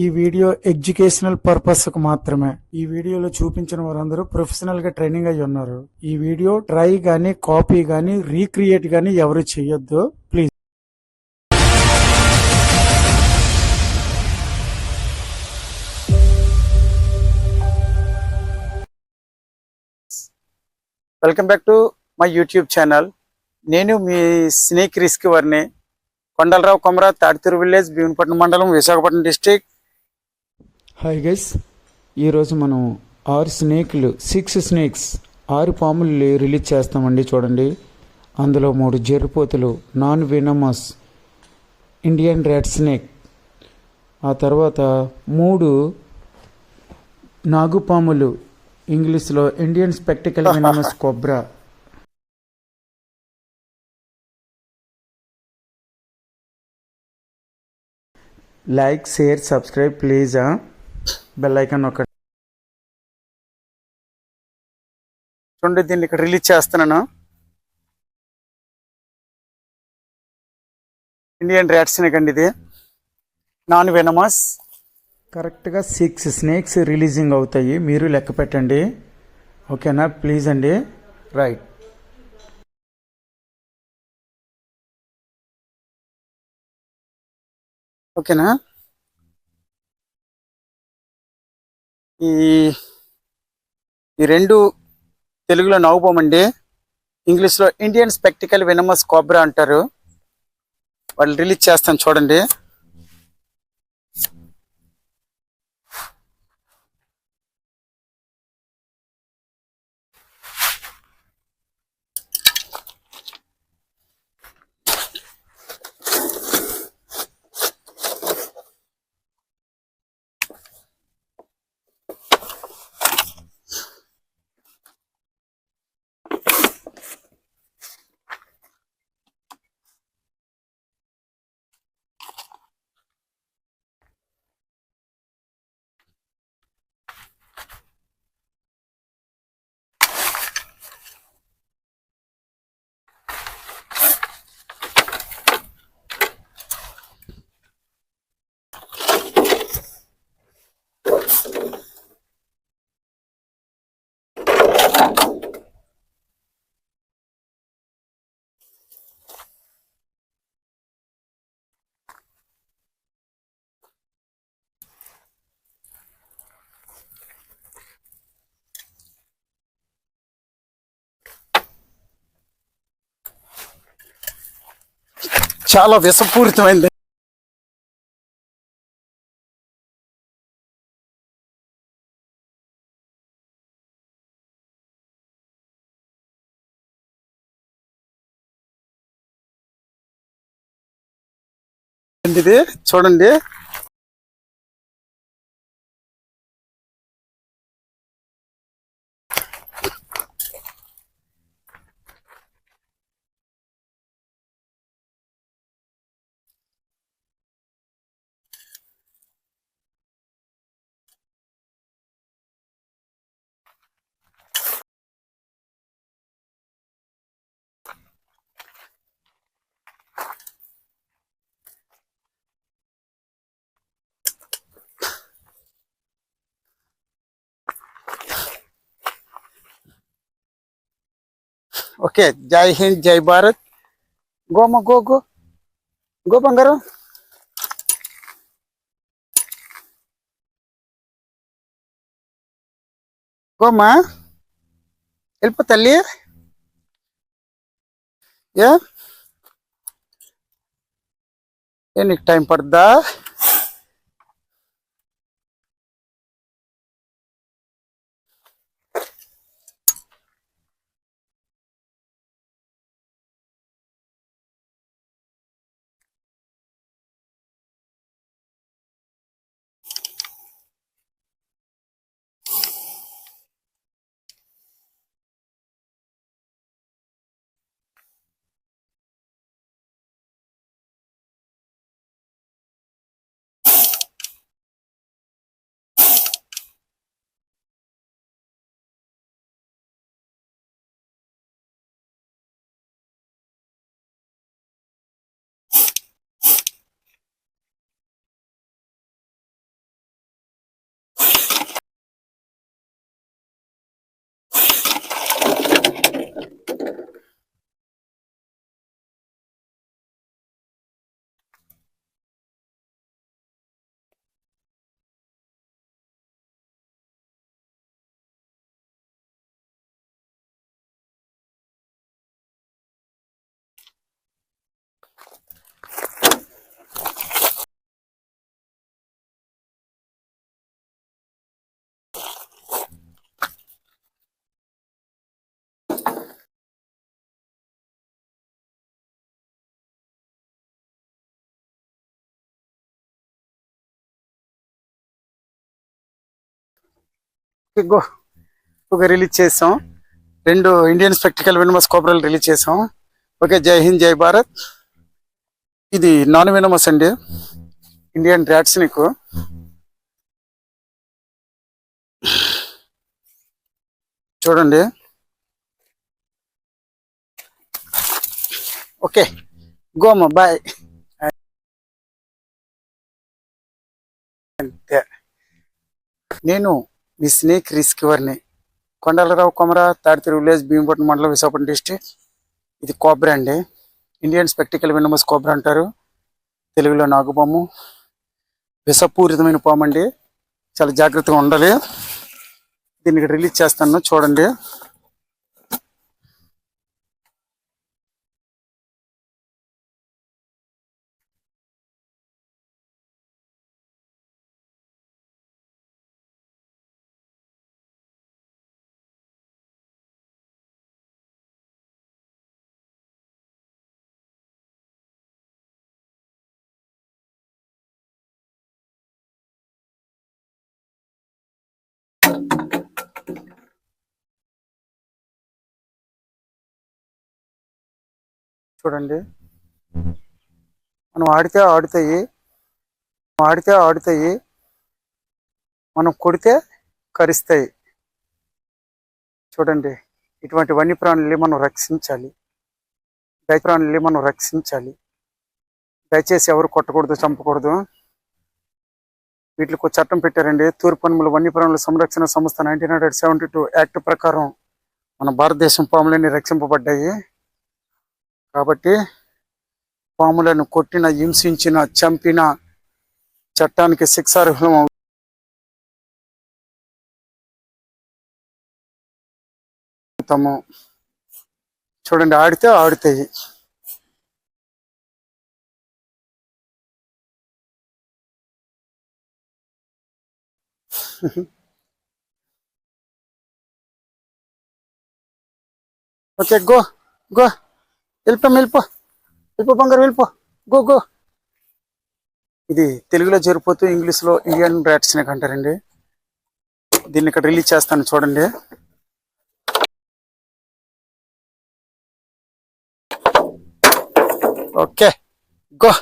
ఈ video educational పర్పస్కు మాత్రమే. ఈ వీడియోలో చూపించిన వారందరూ ప్రొఫెషనల్గా ట్రైనింగ్ అయి ఉన్నారు. ఈ వీడియో ట్రై గానీ కాపీ గానీ రీక్రియేట్ గానీ ఎవరు చేయొద్దు. Please. Welcome back to my YouTube channel. నేను మీ snake risk Varni. Kondalarao Komara Tadituru village Bheemapatnam మండలం విశాఖపట్నం డిస్టిక్ హాయ్ గైస్ ఈరోజు మనం ఆరు స్నేక్లు సిక్స్ స్నేక్స్ ఆరు పాములు రిలీజ్ చేస్తామండి చూడండి. అందులో మూడు జెర్రిపోతులు non venomous Indian red snake ఆ తర్వాత మూడు నాగుపాములు ఇంగ్లీష్లో Indian spectacled venomous cobra like share subscribe please bell icon ఒక చూడండి దీన్ని ఇక్కడ రిలీజ్ చేస్తున్నాను. ఇండియన్ ర్యాట్ స్నేక్ అండి ఇది. Non venomous. కరెక్ట్గా సిక్స్ స్నేక్స్ రిలీజింగ్ అవుతాయి. మీరు లెక్క పెట్టండి. ఓకేనా? ప్లీజ్ అండి. రైట్. ఓకేనా? ఈ ఈ రెండు తెలుగులో నవ్వుపోమండి ఇంగ్లీష్లో ఇండియన్ స్పెక్టికల్ వినమస్ కోబ్రా అంటారు. వాళ్ళు రిలీజ్ చేస్తాను చూడండి. చాలా విషపూరితమైంది. ఇది చూడండి. Okay Jai Hind Jai Bharat Goma go go go బంగారు గోమా వెళ్ళిపో తల్లి ఏ ఏ నీకు టైం పడుద్దా ఒక రిలీజ్ చేసాం. రెండు ఇండియన్ స్పెక్టికల్ వినమస్ కోబ్రాలు రిలీజ్ చేసాం. ఓకే జై హింద్ జై భారత్. ఇది నాన్ వినమస్ అండి. ఇండియన్ ర్యాట్స్ నీకు. చూడండి. Okay Goma bye. అంతే. నేను మీ స్నేక్ రిస్క్వర్ని కొండలరావు కొమర తాడితిరి విలేజ్ భీమపట్నం మండలం విశాఖపట్నం డిస్ట్రిక్ట్. ఇది కోబ్రా అండి. ఇండియన్ స్పెక్టికల్ వినమస్ కోబ్రా అంటారు. తెలుగులో నాగుపాము విషపూరితమైన పాము అండి. చాలా జాగ్రత్తగా ఉండాలి. దీనికి రిలీజ్ చేస్తాను. చూడండి. చూడండి. మనం ఆడితే ఆడుతాయి. ఆడితే ఆడుతాయి. మనం కొడితే కరిస్తాయి. చూడండి. ఇటువంటి వన్యప్రాణుల్ని మనం రక్షించాలి. ప్రాణుల్ని మనం రక్షించాలి. దయచేసి ఎవరు కొట్టకూడదు చంపకూడదు. వీటికి చట్టం పెట్టారండి. తూర్పనుముల వన్యప్రాణుల సంరక్షణ సంస్థ nineteen hundred seventy two act ప్రకారం మన భారతదేశం పాములన్నీ రక్షింపబడ్డాయి. కాబట్టి పాములను కొట్టిన హింసించిన చంపిన చట్టానికి శిక్షార్హులం అవుతాము చూడండి ఆడితే ఆడుతాయి ఓకే గో గో. వెళ్ళిపో వెళ్ళిపో. వెళ్ళిపో బంగారు వెళ్ళిపో. గో గో ఇది తెలుగులో జరిపోతూ ఇంగ్లీష్లో ఇండియన్ బ్యాట్స్ నెక్ అంటారండి దీన్ని ఇక్కడ రిలీజ్ చేస్తాను చూడండి. Okay go